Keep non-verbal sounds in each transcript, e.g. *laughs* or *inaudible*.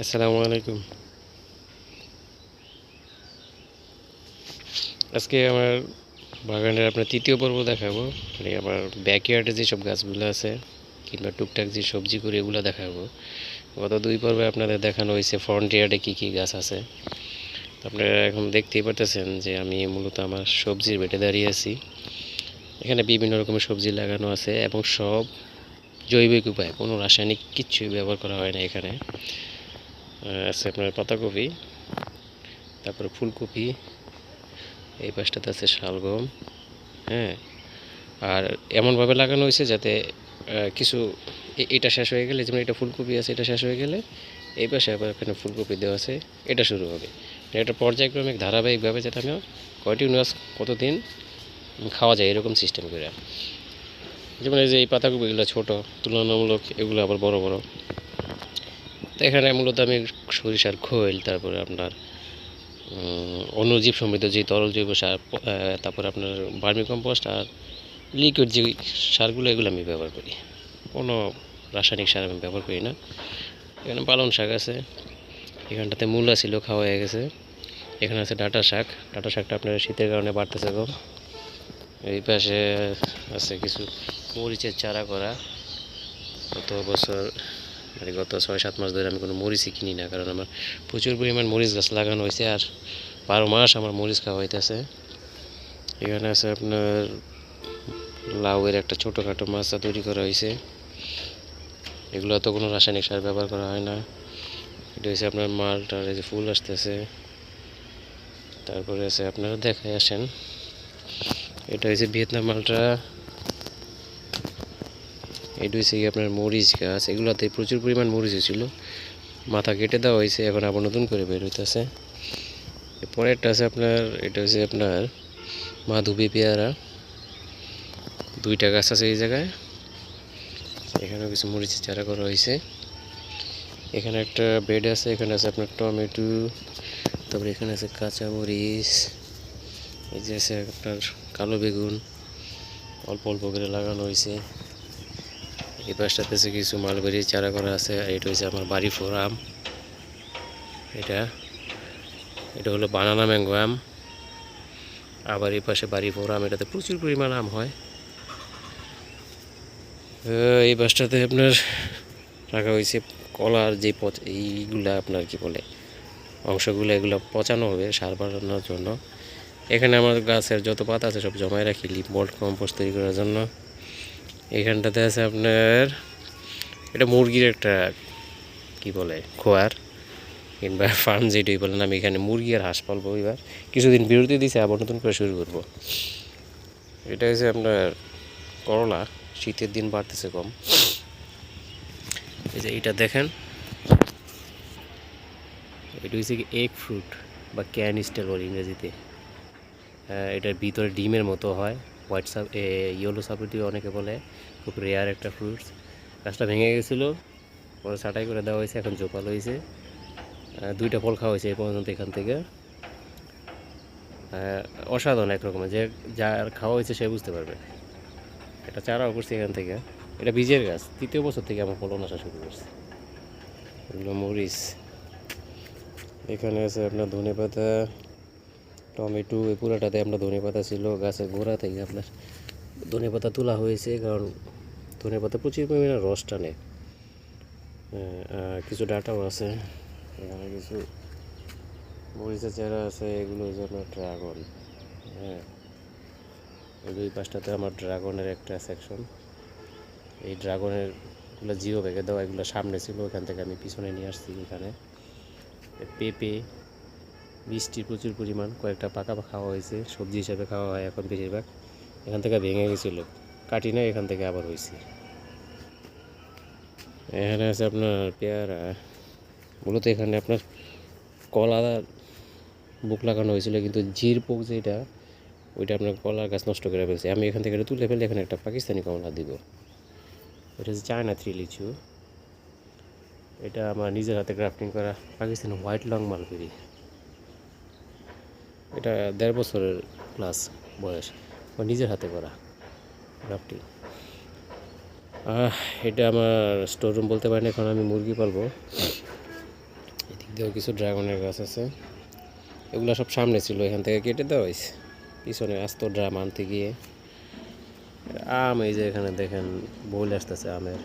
আসসালামু আলাইকুম। আজকে আমার বাগানের আপনার তৃতীয় পর্ব দেখাবো। মানে আমার ব্যাকইয়ার্ডে যেসব গাছগুলো আছে, কিংবা টুকটাক যে সবজি করি এগুলো দেখাবো। গত দুই পর্বে আপনাদের দেখানো হয়েছে ফ্রন্ট ইয়ার্ডে কী কী গাছ আছে। আপনারা এখন দেখতেই পারতেছেন যে আমি মূলত আমার সবজির বেটে দাঁড়িয়ে আছি। এখানে বিভিন্ন রকমের সবজি লাগানো আছে এবং সব জৈবিক উপায়, কোনো রাসায়নিক কিচ্ছুই ব্যবহার করা হয় না এখানে। আছে আপনার পাতাকপি, তারপরে ফুলকপি, এই পাশটাতে আছে শালগম হ্যাঁ আর এমনভাবে লাগানো হয়েছে যাতে কিছু এটা শেষ হয়ে গেলে, যেমন এটা ফুলকপি আছে, এটা শেষ হয়ে গেলে, এই পাশে আবার এখানে ফুলকপি দেওয়া আছে, এটা শুরু হবে। এটা পর্যায়ক্রমিক, ধারাবাহিকভাবে যেটা আমি কন্টিনিউয়াস কতদিন খাওয়া যায়, এরকম সিস্টেম করে। যেমন এই যে এই পাতাকপিগুলো ছোট, তুলনামূলক এগুলো আবার বড় বড়। তো এখানে মূলত আমি সরিষার খৈল তারপরে আপনার উম, অণুজীব সমৃদ্ধ যে তরল জৈব সার তারপরে আপনার ভার্মি কম্পোস্ট আর লিকুইড যে সারগুলো এগুলো আমি ব্যবহার করি। কোনো রাসায়নিক সার আমি ব্যবহার করি না। এখানে পালং শাক আছে এখানটাতে মূলা ছিল খাওয়া হয়ে গেছে। এখানে আছে ডাটা শাক ডাটা শাকটা আপনার শীতের কারণে বাড়তেছে কম এই পাশে আছে কিছু মরিচের চারা করা। গত বছর মানে গত ছয় সাত মাস ধরে আমি কোনো মরিচই কিনি না, কারণ আমার প্রচুর পরিমাণ মরিচ গাছ লাগানো হয়েছে আর বারো মাস আমার মরিচ খাওয়া হইতেছে। এখানে আছে আপনার লাউয়ের একটা ছোটোখাটো মাছা তৈরি করা হয়েছে এগুলো তো কোনো রাসায়নিক সার ব্যবহার করা হয় না। এটা হচ্ছে আপনার মালটার এই যে ফুল আসতেছে। তারপরে আছে আপনারা দেখায় আসেন। এটা হচ্ছে ভিয়েতনাম মালটা। এটা কি আপনার মরিচ গাছ, এগুলোতে প্রচুর পরিমাণ মরিচ ছিল মাথা কেটে দেওয়া হয়েছে এখন আবার নতুন করে বের হইতেছে। পরেরটা আছে আপনার, এটা হচ্ছে আপনার মাধবী পেয়ারা। দুইটা গাছ আছে এই জায়গায়। এখানেও কিছু মরিচের চারা করা হয়েছে এখানে একটা বেড আছে, এখানে আছে আপনার টমেটো, তারপরে এখানে আছে কাঁচা মরিচ, এই যে আছে আপনার কালো বেগুন, অল্প অল্প করে লাগানো হয়েছে এই পাশটাতে কিছু মালবেরির চারা করা আছে, আর এটা হচ্ছে আমার বাড়ি ফোর আম এটা এটা হলো বানানা ম্যাঙ্গো আম। আবার এই পাশে বাড়ি ফোর আম এটাতে প্রচুর পরিমাণ আম হয়। এই পাশটাতে আপনার রাখা হয়েছে কলার যে পচ, এইগুলা আপনার কি বলে, অংশগুলো, এগুলো পচানো হবে, সার বানানোর জন্য। এখানে আমার গাছের যত পাতা আছে সব জমায় রাখি, লিপ মোল্ড কম্পোস্ট তৈরি করার জন্য। এখানটাতে আছে আপনার, এটা মুরগির একটা কি বলে, খোয়ার কিংবা *laughs* ফার্ম যেটাই বলেন আমি এখানে মুরগি আর হাঁস পালবো এবার। কিছুদিন বিরতি দিছে, আবার নতুন করে শুরু করব। এটা হচ্ছে আপনার করলা, শীতের দিন বাড়তেছে কম। এই যে এটা দেখেন। এটা হচ্ছে কি এগ ফ্রুট বা ক্যান স্টার বলে ইংরেজিতে। এটার ভিতরে ডিমের মতো হয়। হোয়াইট সাপ ইয়েলো সাপোর্টিভ অনেকে বলে, খুব রেয়ার একটা ফ্রুটস গাছটা ভেঙে গেছিল, পরে ছাটাই করে দেওয়া হয়েছে, এখন জোপাল হয়েছে। দুইটা ফল খাওয়া হয়েছে এই পর্যন্ত এখান থেকে। অসাধারণ একরকমের যে যার খাওয়া হয়েছে সে বুঝতে পারবে। এটা চারাও করছি এখান থেকে। এটা বীজের গাছ, তৃতীয় বছর থেকে আমার ফলন আসা শুরু করছে। এগুলো মরিচ। এখানে আছে আপনার ধনে পাতা টমেটো, এই পুরাটাতে আপনার ধনে পাতা ছিল, গাছের গোড়া থেকে আপনার ধনে পাতা তোলা হয়েছে, কারণ ধনে পাতা প্রচুর পরিমাণে রস টানে। কিছু ডাটাও আছে, এখানে কিছু মরিচের চেহারা আছে, এগুলো হচ্ছে আপনার ড্রাগন। হ্যাঁ দুই পাশটাতে আমার ড্রাগনের একটা সেকশন এই ড্রাগনের জিও ব্যাগে দেওয়া, এগুলো সামনে ছিল, ওখান থেকে আমি পিছনে নিয়ে আসছি এখানে। পেঁপে বৃষ্টির প্রচুর পরিমাণ, কয়েকটা পাকা খাওয়া হয়েছে, সবজি হিসাবে খাওয়া হয় এখন বেশিরভাগ। এখান থেকে ভেঙে গেছিল, কাটি না এখান থেকে আবার হয়েছে। এখানে আছে আপনার পেয়ারা, মূলত এখানে আপনার কলা বুক লাগানো হয়েছিল, কিন্তু জির পোক যেটা, ওইটা আপনার কলার গাছ নষ্ট করে ফেলছে। আমি এখান থেকে তুলে ফেলে এখানে একটা পাকিস্তানি কমলা দিব। এটা হচ্ছে চায়না থ্রি লিচু। এটা আমার নিজের হাতে গ্রাফটিং করা পাকিস্তানি হোয়াইট লং মালবেরি এটা দেড় বছরের প্লাস বয়স। আমার নিজের হাতে করা গ্রাফটিং এটা আমার স্টোর রুম বলতে পারেন, এখন আমি মুরগি পালবো। এদিক দিয়েও কিছু ড্রাগনের গাছ আছে। এগুলো সব সামনে ছিল, এখান থেকে কেটে দেওয়া হয়েছে। পিছনে আস্ত ড্রাম আনতে গিয়ে। আম, এই যে এখানে দেখেন বল আসতেছে আমের।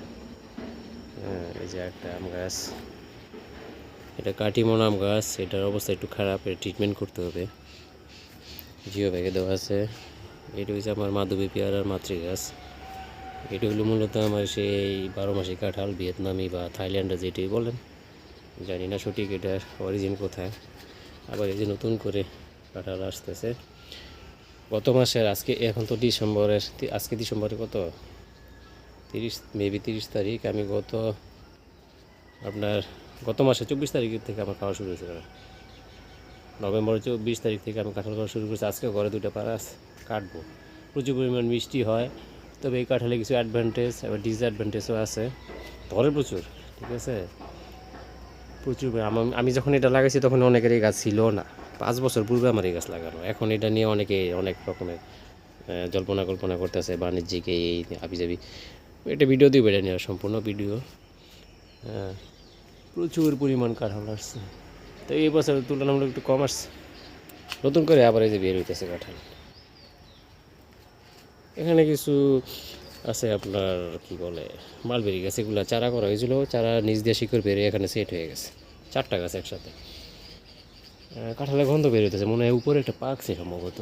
হ্যাঁ এই যে একটা আম গাছ। এটা কাটিমন আম গাছ, এটার অবস্থা একটু খারাপ এটা ট্রিটমেন্ট করতে হবে। জিও ব্যাগে দেওয়া আছে। এটা হচ্ছে আমার মাধবী মাতৃ গাছ এটা হলো মূলত আমার সেই বারো মাসি কাঁঠাল, ভিয়েতনামি বা থাইল্যান্ডে যেটি বলেন। জানি না সঠিক এটার অরিজিন কোথায়। আবার এই যে নতুন করে কাঁঠাল আসতেছে। গত মাসের আজকে, এখন তো ডিসেম্বরের আজকে ডিসেম্বরে কত? তিরিশ মেবি তিরিশ তারিখ। আমি গত, আপনার গত মাসে চব্বিশ তারিখের থেকে আমার খাওয়া শুরু হয়েছিল নভেম্বরের চব্বিশ তারিখ থেকে আমি কাঁঠাল খাওয়া শুরু করেছি। আজকে ঘরে দুটো পারাস কাটবো। প্রচুর পরিমাণ মিষ্টি হয়, তবে এই কাঁঠালে কিছু অ্যাডভান্টেজ আবার ডিসঅ্যাডভান্টেজও আছে। ধরে প্রচুর, ঠিক আছে? প্রচুর পরি- আমি যখন এটা লাগাইছি তখন অনেকের এই গাছ ছিল না। পাঁচ বছর পূর্বে আমার এই গাছ লাগানো। এখন এটা নিয়ে অনেকে অনেক রকমের জল্পনা কল্পনা করতেছে, বাণিজ্যিক এই এই আবিজাবি এটা ভিডিও দিব এটা নিয়ে সম্পূর্ণ ভিডিও হ্যাঁ প্রচুর পরিমাণ কাঁঠাল আসছে। তো এই বছর তুলনামূলক একটু কম আসছে। নতুন করে আবার এই যে বের হইতেছে কাঁঠাল। এখানে কিছু আছে আপনার, কি বলে, মালবেরি গাছ, এগুলো চারা করা হয়েছিল। চারা নিচ দিয়ে শিকড় বেরিয়ে এখানে সেট হয়ে গেছে। চারটা গাছ একসাথে। কাঁঠালের গন্ধ বের হইতেছে। মনে হয় উপরে একটা পাকছে সম্ভবত।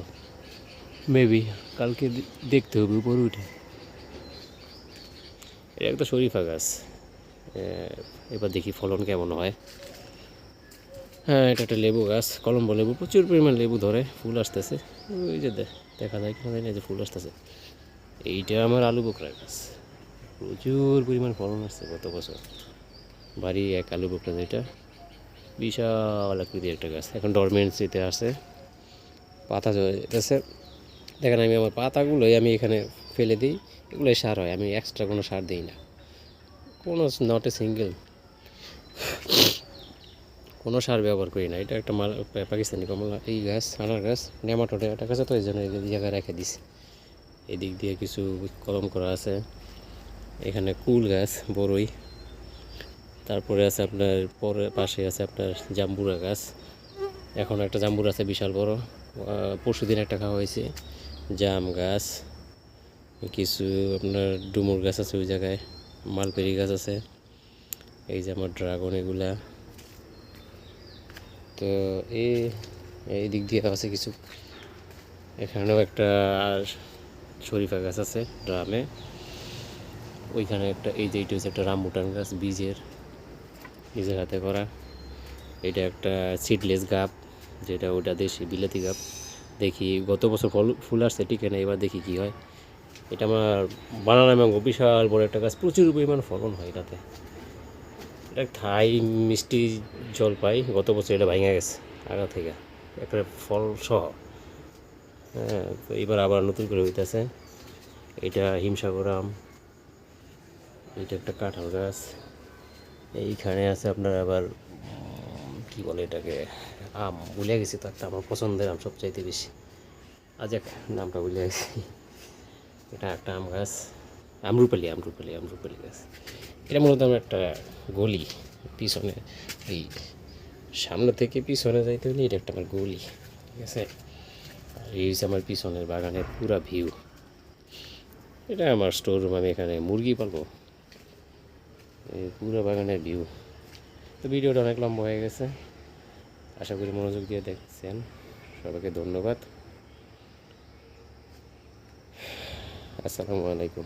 মেবি কালকে দেখতে হবে উপরে উঠে। এটা একটা শরীফা গাছ। এবার দেখি ফলন কেমন হয়। হ্যাঁ এটা একটা লেবু গাছ, কলম্বো লেবু, প্রচুর পরিমাণ লেবু ধরে, ফুল আসতেছে। ওই যে দেখা যায় কিনা যায় না যে ফুল আসতেছে। এইটা আমার আলু বোকরা গাছ। প্রচুর পরিমাণ ফলন আসছে গত বছর। বাড়ি এক আলু বোকরা যেটা, বিশাল আকৃতির একটা গাছ। এখন ডরমেন্সিতে আছে। পাতা যেতেছে দেখেন আমি আমার পাতাগুলোই আমি এখানে ফেলে দিই, এগুলোই সার হয়। আমি এক্সট্রা কোনো সার দিই না। কোনো নট এ সিঙ্গেল কোনো সার ব্যবহার করি না। এটা একটা মাল, পাকিস্তানি কমলা, এই গাছ আনার গাছ, নেমাটোডে একটা গাছে তো, এই জন্য এই জায়গায় রেখে দিছি। এদিক দিয়ে কিছু কলম করা আছে। এখানে কুল গাছ বড়ই তারপরে আছে আপনার, পরে, পাশে আছে আপনার জাম্বুরা গাছ। এখন একটা জাম্বুর আছে বিশাল বড়। পরশু দিন একটা খাওয়া হয়েছে। জাম গাছ। কিছু আপনার ডুমুর গাছ আছে ওই জায়গায়। মালপেরি গাছ আছে। এই যে আমার ড্রাগন এগুলা। তো এই এই দিক দিয়ে আছে কিছু। এখানেও একটা শরীফা গাছ আছে ড্রামে ওইখানে একটা, এই যে এইটা হচ্ছে একটা রামবুটান গাছ, বীজের নিজের হাতে করা। এটা একটা সিডলেস গাপ যেটা ওটা দেশি বিলাতি গাপ দেখি, গত বছর ফল, ফুল আসছে টিকে না এবার দেখি কি হয়। এটা আমার বানানা ম্যাঙ্গো, বিশাল বড় একটা গাছ, প্রচুর পরিমাণ ফলন হয় এটাতে। এটা থাই মিষ্টি জল পাই, গত বছর এটা ভেঙে গেছে, আগা থেকে। একটা ফল সহ। হ্যাঁ এবার আবার নতুন করে হইতেছে। এটা হিমসাগর আম, এটা একটা কাঁঠাল গাছ। এইখানে আছে আপনার আবার, কি বলে এটাকে, আম, ভুলে গেছি তো একটা, আমার পছন্দের আম সবচাইতে বেশি। আজ এক নামটা ভুলে গেছি। এটা একটা আম গাছ। আমরুপালি আমরুপালি আমরুপালি গাছ। এটা মূলত আমার একটা গলি, পিছনে এই সামনে থেকে পিছনে যাইতে হলে এটা একটা আমার গলি, ঠিক আছে? আর এই হচ্ছে আমার পিছনের বাগানের পুরা ভিউ। এটা আমার স্টোর রুম আমি এখানে মুরগি পালবো। এই পুরো বাগানের ভিউ। তো ভিডিওটা অনেক লম্বা হয়ে গেছে। আশা করি মনোযোগ দিয়ে দেখছেন। সবাইকে ধন্যবাদ। আসসালামু আলাইকুম।